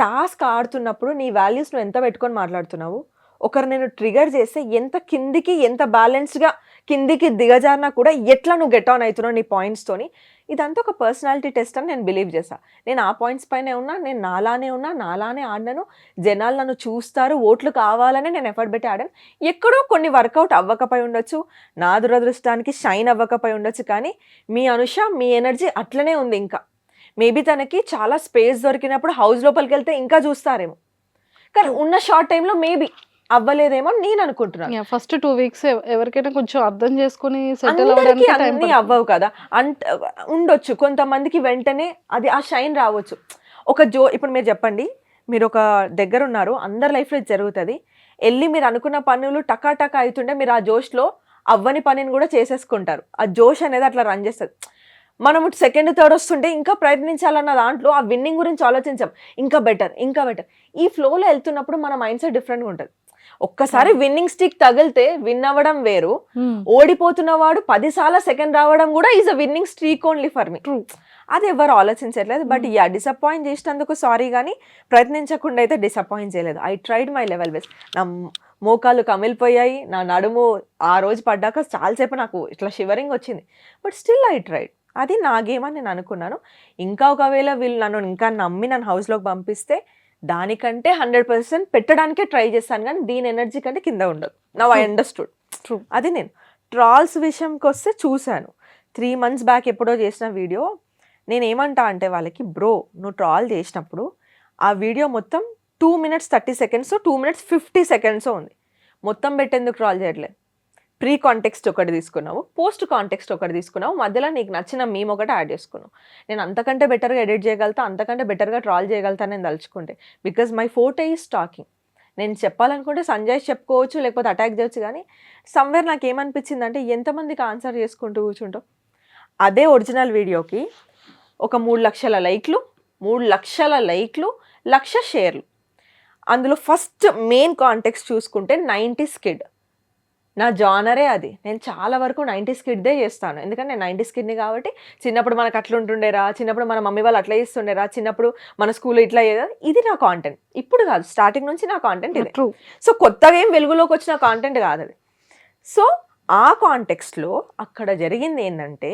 టాస్క్ ఆడుతున్నప్పుడు నీ వాల్యూస్ నువ్వు ఎంత పెట్టుకొని మాట్లాడుతున్నావు? ఒకరు నేను ట్రిగర్ చేస్తే ఎంత కిందికి ఎంత బ్యాలెన్స్డ్గా కిందికి దిగజారినా కూడా ఎట్లా నువ్వు గెట్ ఆన్ అవుతున్నావు నీ పాయింట్స్తోని ఇదంతా ఒక పర్సనాలిటీ టెస్ట్ అని నేను బిలీవ్ చేశా. నేను ఆ పాయింట్స్ పైనే ఉన్నా నేను నాలానే ఉన్నా నాలానే ఆడినాను జనాలు నన్ను చూస్తారు ఓట్లు కావాలని నేను ఎఫర్ట్ పెట్టి ఆడాను. ఎక్కడో కొన్ని వర్కౌట్ అవ్వకపోయి ఉండొచ్చు నా దురదృష్టానికి షైన్ అవ్వకపోయి ఉండొచ్చు కానీ మీ అనుష మీ ఎనర్జీ అట్లనే ఉంది ఇంకా. మేబీ తనకి చాలా స్పేస్ దొరికినప్పుడు హౌస్ లోపలికి వెళ్తే ఇంకా చూస్తారేమో. కానీ ఉన్న షార్ట్ టైంలో మేబీ అవ్వలేదేమో నేను అనుకుంటున్నాను. ఫస్ట్ టూ వీక్స్ ఎవరికైనా కొంచెం అర్థం చేసుకుని సెటిల్ అవ్వడానికి అన్ని అవ్వవు కదా. అంట ఉండొచ్చు. కొంతమందికి వెంటనే అది ఆ షైన్ రావచ్చు. ఒక జో ఇప్పుడు మీరు చెప్పండి. మీరు ఒక దగ్గర ఉన్నారు. అందరి లైఫ్లో ఇది జరుగుతుంది. వెళ్ళి మీరు అనుకున్న పనులు టకా టకా అవుతుంటే మీరు ఆ జోష్లో అవ్వని పనిని కూడా చేసేసుకుంటారు. ఆ జోష్ అనేది అట్లా రన్ చేస్తుంది. మనం సెకండ్ థర్డ్ వస్తుంటే ఇంకా ప్రయత్నించాలన్న దాంట్లో ఆ విన్నింగ్ గురించి ఆలోచించాం. ఇంకా బెటర్ ఇంకా బెటర్ ఈ ఫ్లోలో వెళ్తున్నప్పుడు మన మైండ్ సెట్ డిఫరెంట్గా ఉంటుంది. ఒక్కసారి విన్నింగ్ స్టిక్ తగిలితే విన్ అవ్వడం వేరు. Hmm. ఓడిపోతున్న వాడు పదిసార్లు సెకండ్ రావడం కూడా is a winning streak only for me. అది ఎవరు ఆలోచించట్లేదు. బట్ యా డిసప్పాయింట్ చేసినందుకు సారీ కానీ ప్రయత్నించకుండా అయితే డిసప్పాయింట్ చేయలేదు. I tried my level best నా మోకాలు కమిలిపోయాయి. నా నడుము ఆ రోజు పడ్డాక చాలాసేపు నాకు ఇట్లా షివరింగ్ వచ్చింది. బట్ స్టిల్ ఐ ట్రైడ్ అది నా గేమ్ అని నేను అనుకున్నాను. ఇంకా ఒకవేళ వీళ్ళు నన్ను ఇంకా నమ్మి నన్ను హౌస్లోకి పంపిస్తే దానికంటే హండ్రెడ్ పర్సెంట్ పెట్టడానికే ట్రై చేస్తాను కానీ దీని ఎనర్జీ కంటే కింద ఉండదు. నా ఐ అండర్స్టూడ్ True. అది నేను. ట్రాల్స్ విషయంకి వస్తే చూశాను. త్రీ మంత్స్ బ్యాక్ ఎప్పుడో చేసిన వీడియో నేను ఏమంటా అంటే వాళ్ళకి బ్రో నువ్వు ట్రాల్ చేసినప్పుడు ఆ వీడియో మొత్తం two minutes thirty seconds two minutes fifty seconds ఉంది. మొత్తం పెట్టేందుకు ట్రాల్ చేయట్లేదు. ప్రీ కాంటెక్స్ట్ ఒకటి తీసుకున్నావు పోస్ట్ కాంటెక్స్ట్ ఒకటి తీసుకున్నావు మధ్యలో నీకు నచ్చిన మేము ఒకటి యాడ్ చేసుకున్నావు. నేను అంతకంటే బెటర్గా ఎడిట్ చేయగలుగుతా అంతకంటే బెటర్గా ట్రాల్ చేయగలుగుతా నేను తలుచుకుంటే because my photo is talking నేను చెప్పాలనుకుంటే సంజయ్ చెప్పుకోవచ్చు లేకపోతే అటాక్ చేయొచ్చు కానీ సమ్వేర్ నాకు ఏమనిపించింది అంటే ఎంతమందికి ఆన్సర్ చేసుకుంటూ కూర్చుంటావు? అదే ఒరిజినల్ వీడియోకి ఒక మూడు లక్షల లైక్లు మూడు లక్షల లైక్లు లక్ష షేర్లు. అందులో ఫస్ట్ మెయిన్ కాంటెక్స్ట్ చూసుకుంటే నైంటీ స్కిడ్ నా జానరే అది. నేను చాలా వరకు నైంటీ స్కిడ్దే చేస్తాను. ఎందుకంటే నేను నైంటీ స్కిడ్ని కాబట్టి చిన్నప్పుడు మనకు అట్లా ఉంటుండేరా చిన్నప్పుడు మన మమ్మీ వాళ్ళు అట్లా చేస్తుండేరా చిన్నప్పుడు మన స్కూల్లో ఇట్లా ఇది నా కాంటెంట్ ఇప్పుడు కాదు స్టార్టింగ్ నుంచి నా కాంటెంట్ ఇది. ట్రూ సో కొత్తగా ఏం వెలుగులోకి వచ్చిన కాంటెంట్ కాదు అది. సో ఆ కాంటెక్స్ట్లో అక్కడ జరిగింది ఏంటంటే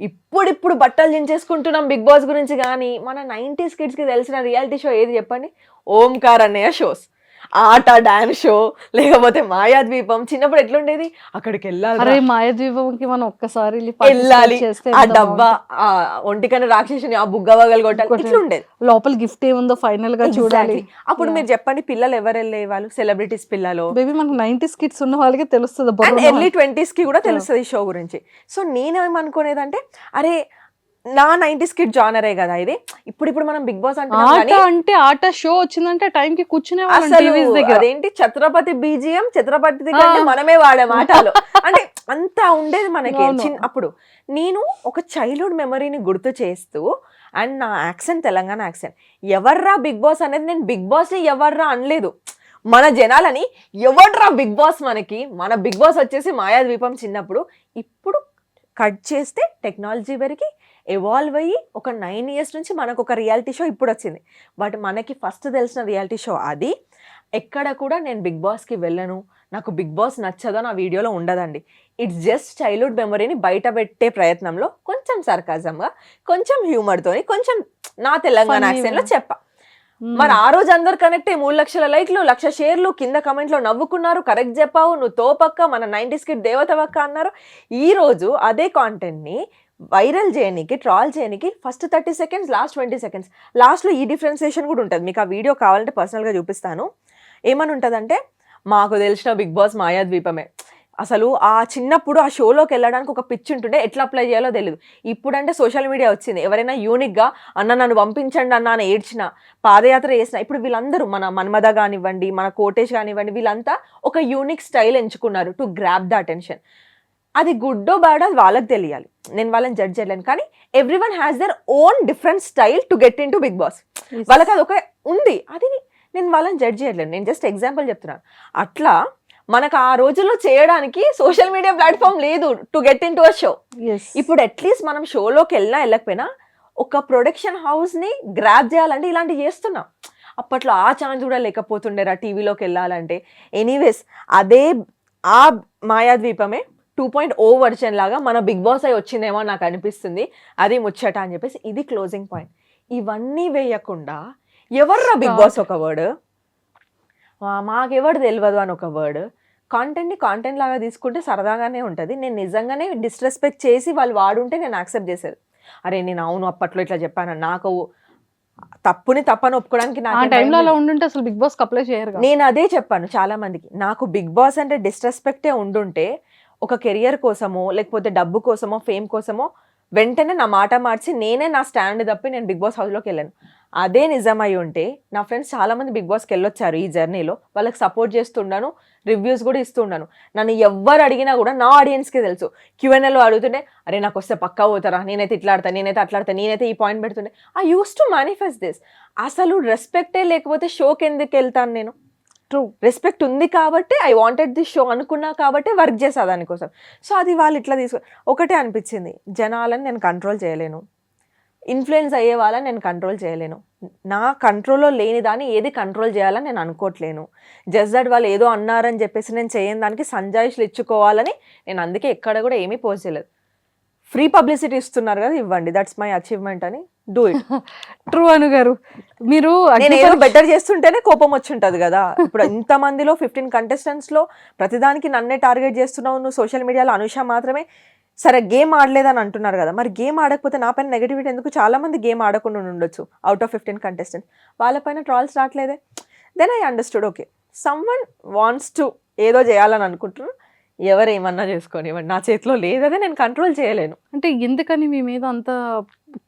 ఇప్పుడిప్పుడు బట్టలు దించేసుకుంటున్నాం బిగ్ బాస్ గురించి కానీ మన నైంటీస్ కిడ్స్కి తెలిసిన రియాలిటీ షో ఏది చెప్పండి? ఓంకార్ అన్నయ్య షోస్ ఆట డాన్స్ షో లేకపోతే మాయాద్వీపం. చిన్నప్పుడు ఎట్లుండేది? అక్కడికి వెళ్ళాలి మాయద్వీపంకి మనం ఒక్కసారి వెళ్ళి వెళ్ళాలి. ఆ డబ్బా ఆ ఒంటికన్నా రాక్షసుని ఆ బుగ్గ వగలు కొట్టాలి. లోపల గిఫ్ట్ ఏముందో ఫైనల్గా చూడాలి. అప్పుడు మీరు చెప్పండి పిల్లలు ఎవరు వెళ్ళే వాళ్ళు సెలబ్రిటీస్ పిల్లలు? బేబీ మనకు నైన్టీస్ కిడ్స్ ఉన్న వాళ్ళకి తెలుస్తుంది. ఎర్లీ ట్వంటీస్కి కూడా తెలుస్తుంది ఈ షో గురించి. సో నేనేమనుకునేదంటే అరే నా నైన్టీస్ కిడ్ జానరే కదా ఇది. ఇప్పుడు ఇప్పుడు మనం బిగ్ బాస్ కానీ అంటే ఆట షో వచ్చిందంటే టైం కి కూర్చునే అదేంటి ఛత్రపతి బీజిఎం ఛత్రపతి. కంటే మనమే వాడే మాటలు. అంటే అంత ఉండేది మనకి అప్పుడు. నేను ఒక చైల్డ్హుడ్ మెమరీని గుర్తు చేస్తూ అండ్ నా యాక్సెంట్ తెలంగాణ యాక్సెంట్ ఎవర్రా బిగ్ బాస్ అనేది నేను బిగ్ బాస్ని ఎవర్రా అనలేదు. మన జనాలని ఎవడ్రా బిగ్ బాస్ మనకి? మన బిగ్ బాస్ వచ్చేసి మాయాద్వీపం చిన్నప్పుడు. ఇప్పుడు కట్ చేస్తే టెక్నాలజీ వరకు ఎవాల్వ్ అయ్యి ఒక నైన్ ఇయర్స్ నుంచి మనకు ఒక రియాలిటీ షో ఇప్పుడు వచ్చింది. బట్ మనకి ఫస్ట్ తెలిసిన రియాలిటీ షో అది. ఎక్కడ కూడా నేను బిగ్ బాస్కి వెళ్ళను. నాకు బిగ్ బాస్ నచ్చదో నా వీడియోలో ఉండదండి. ఇట్స్ జస్ట్ చైల్డ్హుడ్ మెమరీని బయట పెట్టే ప్రయత్నంలో కొంచెం సర్కాజంగా కొంచెం హ్యూమర్తోని కొంచెం నా తెలంగాణ యాక్సెంట్లో. చెప్పా. మ్మ్. మరి ఆ రోజు అందరు కనెక్ట్ అయ్యి మూడు లక్షల లైక్లు లక్ష షేర్లు కింద కమెంట్లో నవ్వుకున్నారు. కరెక్ట్ చెప్పావు. నువ్వు తోపక్క మన నైంటీస్కి దేవతవక్క అన్నారు. ఈ రోజు అదే కాంటెంట్ని వైరల్ చేయనీకి ట్రాల్ చేయనీకి first thirty seconds last twenty seconds లాస్ట్లో ఈ డిఫరెన్సియేషన్ కూడా ఉంటుంది. మీకు ఆ వీడియో కావాలంటే పర్సనల్గా చూపిస్తాను. ఏమని ఉంటుందంటే మాకు తెలిసిన బిగ్ బాస్ మాయాద్వీపమే. అసలు ఆ చిన్నప్పుడు ఆ షోలోకి వెళ్ళడానికి ఒక పిచ్ ఉంటుండే. ఎట్లా అప్లై చేయాలో తెలియదు ఇప్పుడంటే సోషల్ మీడియా వచ్చింది. ఎవరైనా యూనిక్గా అన్న నన్ను పంపించండి అన్న అని ఏడ్చిన పాదయాత్ర చేసిన ఇప్పుడు వీళ్ళందరూ మన మన్మద కానివ్వండి మన కోటేష్ కానివ్వండి వీళ్ళంతా ఒక యూనిక్ స్టైల్ ఎంచుకున్నారు టు గ్రాప్ ద అటెన్షన్ అది గుడ్డో బ్యాడో అది వాళ్ళకి తెలియాలి. నేను వాళ్ళని జడ్జ్ చేయలేను. కానీ everyone has their own different style to get into Bigg Boss. వాళ్ళకి అది ఒక ఉంది. అది నేను వాళ్ళని జడ్జ్ చేయట్లేదు. నేను జస్ట్ ఎగ్జాంపుల్ చెప్తున్నాను. అట్లా మనకు ఆ రోజుల్లో చేయడానికి సోషల్ మీడియా ప్లాట్ఫామ్ లేదు to get into a show. ఇప్పుడు అట్లీస్ట్ మనం షోలోకి వెళ్ళినా వెళ్ళకపోయినా ఒక ప్రొడక్షన్ హౌస్ని గ్రాప్ చేయాలంటే ఇలాంటివి చేస్తున్నాం. అప్పట్లో ఆ ఛాన్స్ కూడా లేకపోతుండేరా టీవీలోకి వెళ్ళాలంటే. ఎనీవేస్ అదే ఆ మాయాద్వీపమే టూ పాయింట్ ఓ వర్షన్ లాగా మన బిగ్ బాస్ అయి వచ్చిందేమో నాకు అనిపిస్తుంది. అది ముచ్చట అని చెప్పేసి ఇది క్లోజింగ్ పాయింట్ ఇవన్నీ వేయకుండా ఎవర్రా బిగ్ బాస్ ఒక వర్డ్ మాకెవడు తెలియదు అని ఒక వర్డ్ కాంటెంట్ని కాంటెంట్ లాగా తీసుకుంటే సరదాగానే ఉంటుంది. నేను నిజంగానే డిస్రెస్పెక్ట్ చేసి వాళ్ళు వాడుంటే నేను యాక్సెప్ట్ చేసేది. అరే నేను అవును అప్పట్లో ఇట్లా చెప్పాను. నాకు తప్పుని తప్పని ఒప్పుకోవడానికి ఉండుంటే అసలు బిగ్ బాస్ అప్లై చేయరు. నేను అదే చెప్పాను. చాలా మందికి. నాకు బిగ్ బాస్ అంటే డిస్రెస్పెక్టే ఉండుంటే ఒక కెరియర్ కోసమో లేకపోతే డబ్బు కోసమో ఫేమ్ కోసమో వెంటనే నా మాట మార్చి నేనే నా స్టాండ్ తప్పి నేను బిగ్ బాస్ హౌస్లోకి వెళ్ళాను. అదే నిజమై ఉంటే నా ఫ్రెండ్స్ చాలామంది బిగ్ బాస్కి వెళ్ళొచ్చారు ఈ జర్నీలో. వాళ్ళకి సపోర్ట్ చేస్తుండాను రివ్యూస్ కూడా ఇస్తుండాను. నన్ను ఎవ్వరు అడిగినా కూడా నా ఆడియన్స్కి తెలుసు. క్యూఎన్ఎల్లో అడుగుతుంటే అరే నాకు వస్తే పక్కా పోతారా? నేనైతే ఇట్లా ఆడతా నేనైతే అట్లా ఆడతా నేనైతే ఈ point పెడుతుండే. I use to manifest this అసలు రెస్పెక్టే లేకపోతే షోకి ఎందుకు వెళ్తాను నేను? ట్రూ రెస్పెక్ట్ ఉంది కాబట్టి ఐ వాంటెడ్ ది షో అనుకున్నా కాబట్టి వర్క్ చేసా దానికోసం. సో అది వాళ్ళు ఇట్లా తీసుకో ఒకటే అనిపించింది. జనాలని నేను కంట్రోల్ చేయలేను. ఇన్ఫ్లుయెన్స్ అయ్యే వాళ్ళని నేను కంట్రోల్ చేయలేను. నా కంట్రోల్లో లేని దాన్ని ఏది కంట్రోల్ చేయాలని నేను అనుకోవట్లేను జస్ట్ దట్ వాళ్ళు ఏదో అన్నారని చెప్పేసి నేను చేయని దానికి సంజాయిషులు ఇచ్చుకోవాలని నేను అందుకే ఎక్కడ కూడా ఏమీ పోస్ట్ చేయలేదు. ఫ్రీ పబ్లిసిటీ ఇస్తున్నారు కదా ఇవ్వండి. దట్స్ మై అచీవ్మెంట్ అని. డూ ఇట్ ట్రూ అను గారు. మీరు నేను బెటర్ చేస్తుంటేనే కోపం వచ్చి ఉంటది కదా. ఇప్పుడు ఇంత మందిలో ఫిఫ్టీన్ కంటెస్టెంట్స్లో ప్రతిదానికి నన్నే టార్గెట్ చేస్తున్నావు నువ్వు సోషల్ మీడియాలో అనుష మాత్రమే. సరే గేమ్ ఆడలేదని అంటున్నారు కదా. మరి గేమ్ ఆడకపోతే నా పైన నెగిటివిటీ ఎందుకు? చాలా మంది గేమ్ ఆడకుండా ఉండొచ్చు అవుట్ ఆఫ్ ఫిఫ్టీన్ కంటెస్టెంట్స్ వాళ్ళపైన trolls రావట్లేదే. Then I understood okay someone wants to ఏదో చేయాలని అనుకుంటున్నారు ఎవరు ఏమన్నా చేసుకొని నా చేతిలో లేదదే నేను కంట్రోల్ చేయలేను. అంటే ఎందుకని మీ మీద అంత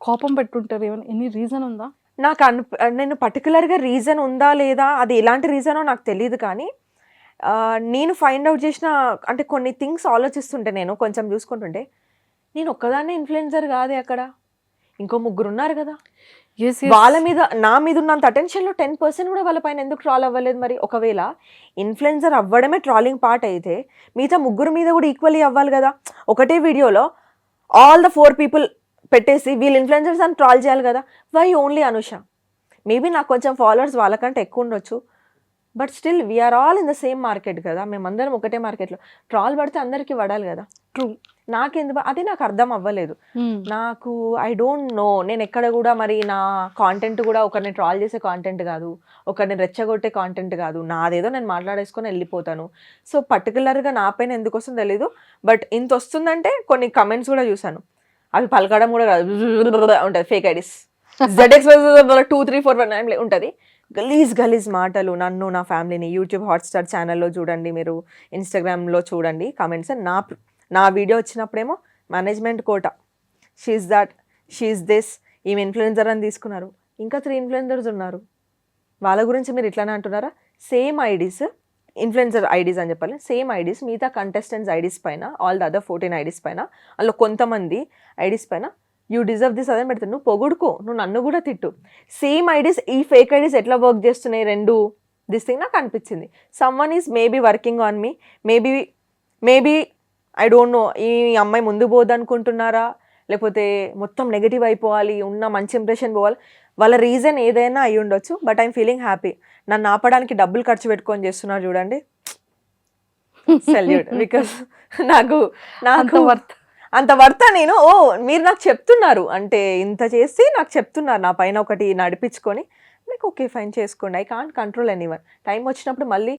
కోపం పెట్టుంటారు ఏమైనా ఎనీ రీజన్ ఉందా? నాకు అను నేను పర్టికులర్గా రీజన్ ఉందా లేదా అది ఎలాంటి రీజనో నాకు తెలియదు కానీ నేను ఫైండ్ అవుట్ చేసిన అంటే కొన్ని థింగ్స్ ఆలోచిస్తుంటే నేను కొంచెం చూసుకుంటుంటే నేను ఒక్కదాన్నే ఇన్ఫ్లుయెన్సర్ కాదే అక్కడ. ఇంకో ముగ్గురు ఉన్నారు కదా వాళ్ళ మీద నా మీద ఉన్నంత అటెన్షన్లో టెన్ పర్సెంట్ కూడా వాళ్ళ పైన ఎందుకు ట్రాల్ అవ్వలేదు మరి? ఒకవేళ ఇన్ఫ్లుయెన్సర్ అవ్వడమే ట్రాలింగ్ పార్ట్ అయితే మిగతా ముగ్గురు మీద కూడా ఈక్వల్లీ అవ్వాలి కదా. ఒకటే వీడియోలో ఆల్ ద ఫోర్ పీపుల్ పెట్టేసి వీళ్ళు ఇన్ఫ్లుయెన్సర్స్ అని ట్రాల్ చేయాలి కదా? వై ఓన్లీ అనుష మేబీ నాకు కొంచెం ఫాలోవర్స్ వాళ్ళకంటే ఎక్కువ ఉండొచ్చు. But still we're all in the same market కదా? మేమందరం ఒకటే మార్కెట్లో ట్రాల్ పడితే అందరికీ పడాలి కదా? ట్రూ నాకెందుకు? అదే నాకు అర్థం అవ్వలేదు. నాకు ఐ డోంట్ నో నేను ఎక్కడ కూడా మరి నా కాంటెంట్ కూడా ఒకరిని ట్రాల్ చేసే కాంటెంట్ కాదు. ఒకరిని రెచ్చగొట్టే కాంటెంట్ కాదు. నాదేదో నేను మాట్లాడేసుకొని వెళ్ళిపోతాను. సో పర్టికులర్గా నా పైన ఎందుకు వస్తుందో తెలీదు. బట్ ఇంత వస్తుందంటే కొన్ని కమెంట్స్ కూడా చూసాను అవి పలకడం కూడా కాదు. ఉంటుంది fake IDs ZX two three four one nine ఉంటుంది. గలీజ్ గలీజ్ మాటలు నన్ను నా ఫ్యామిలీని యూట్యూబ్ హాట్స్టార్ ఛానల్లో చూడండి మీరు ఇన్స్టాగ్రామ్లో చూడండి కామెంట్స్ నా నా video వచ్చినప్పుడేమో management quota. She that she this ఈమె ఇన్ఫ్లుయెన్సర్ అని తీసుకున్నారు. ఇంకా త్రీ ఇన్ఫ్లుయెన్సర్స్ ఉన్నారు. వాళ్ళ గురించి మీరు ఇట్లానే అంటున్నారా? సేమ్ ఐడీస్ ఇన్ఫ్లుయెన్సర్ ఐడీస్ అని చెప్పాలి. సేమ్ ఐడీస్ మిగతా కంటెస్టెంట్స్ ఐడీస్ పైన all the other fourteen IDs పైన అందులో కొంతమంది ఐడీస్ పైన యూ డిజర్వ్ దిస్ అదే పెడతాను నువ్వు పొగుడుకో నువ్వు నన్ను కూడా తిట్టు. సేమ్ ఐడీస్ ఈ ఫేక్ ఐడీస్ ఎట్లా వర్క్ చేస్తున్నాయి రెండు? దిస్ థింగ్ నాకు అనిపించింది. Someone is maybe working on me maybe maybe I don't know ఈ అమ్మాయి ముందు పోదనుకుంటున్నారా లేకపోతే మొత్తం నెగిటివ్ అయిపోవాలి ఉన్న మంచి ఇంప్రెషన్ పోవాలి. వాళ్ళ రీజన్ ఏదైనా అయి ఉండొచ్చు బట్ ఐమ్ ఫీలింగ్ హ్యాపీ నన్ను ఆపడానికి డబ్బులు ఖర్చు పెట్టుకొని చేస్తున్నారు చూడండి. సెల్యూట్ బికాస్ నాకు నాకు వర్త్ అంత వర్త నేను. ఓ మీరు నాకు చెప్తున్నారు. అంటే ఇంత చేసి నాకు చెప్తున్నారు. నా పైన ఒకటి నడిపించుకొని. నాకు ఓకే ఫైన్ చేసుకోండి. I can't control anyone time వచ్చినప్పుడు మళ్ళీ